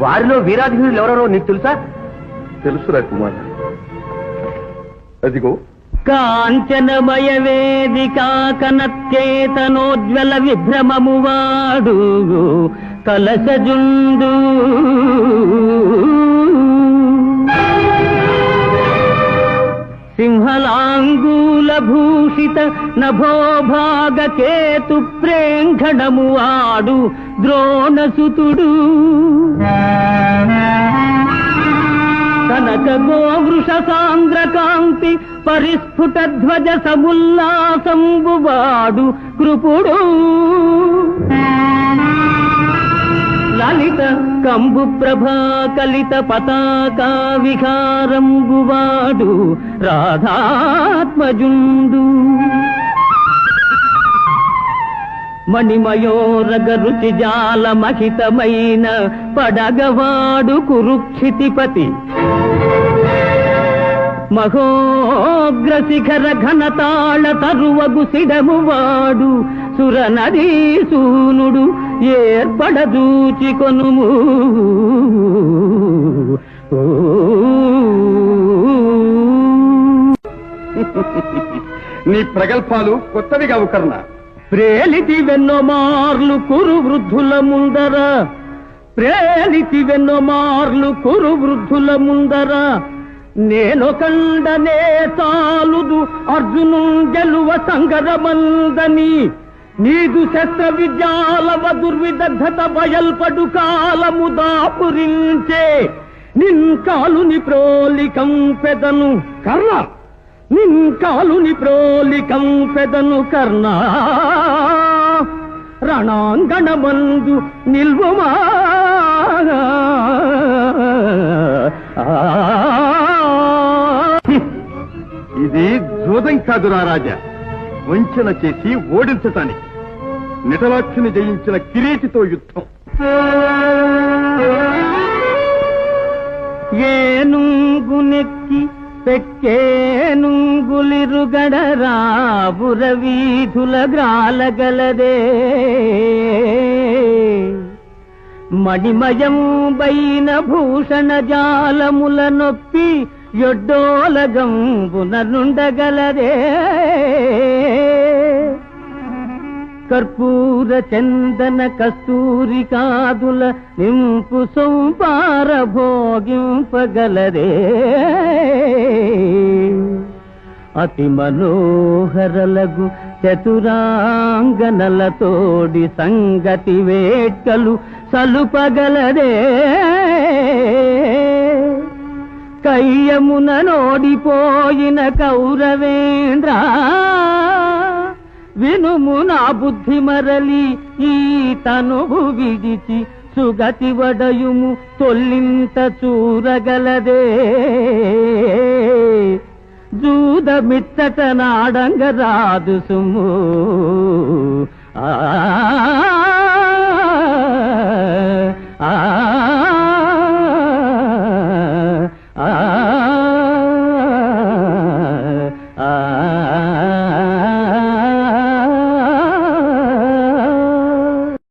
వారిలో వీరాధీనులు ఎవరెవరో నీకు తెలుసా? తెలుసురా కుమార. అదిగో. కాంచనమయ వేదికా కనత్యేతనోజ్వల విభ్రమము వాడు కలసజుండు సింహలాంగూల భూషిత నభోభాగకేతు ప్రేంఘణము వాడు ద్రోణసుతుడు. కనక గోవృష సాంద్రకాంతి పరిస్ఫుట ధ్వజ సముల్లాసంబువాడు కృపుడు. కంబు ప్రభా కలిత పతాకా విహారంబువాడు రాధాత్మజుండు. మణిమయోరగ రుచి జాల మహితమైన పడగవాడు కురుక్షితిపతి. మహోగ్ర శిఖర ఘనతాళ తరువగు సిడము వాడు సురనదీ సూనుడు ఏర్పడదూచి కొనుము నీ ప్రగల్భాలు కొత్తవి కావు కర్ణ. ప్రేలితి వెన్నో మార్లు కురు వృద్ధుల ముందర. ప్రేలితి వెన్నో మార్లు కురు వృద్ధుల ముందర. నేను కండనే చాలుదు అర్జును గెలువ సంగరమందని. నీదు శస్త్ర విద్యాలవ దుర్విదగ్ధత బయల్పడు కాలము దాపురించే. నిన్ కాలుని ప్రోలికం పెదను కర్ణ నిన్ కాలుని ప్రోలికం పెదను కర్ణ. రణాంగణమందు నిల్వమా ఇది జూదం కాదురా రాజా. వంచన చేసి ఓడించటానికి. నిటలాక్షిని జయించిన కిరీటితో యుద్ధం. ఏనుంగునెక్కి పెక్కేనుంగులిరుగడరాబుర వీధుల గ్రాలగలదే. మణిమయం బైన భూషణ జాలముల నొప్పి యొడ్డోలగంబున నుండగలదే. కర్పూర చందన కస్తూరి కాదుల నింపు సౌపార భోగింపగలరే అతి మనోహరలగు చతురాంగనలతోడి సంగతి వేట్కలు సలుపగలరే కయ్యమున నోడిపోయిన కౌరవేంద్ర వినుము నా బుద్ధి మరలి ఈ తనువు విడిచి సుగతి వడయుము తొల్లింత చూరగలదే. జూదమిచ్చట నాడంగ రాదు సుము. ఆ ఆ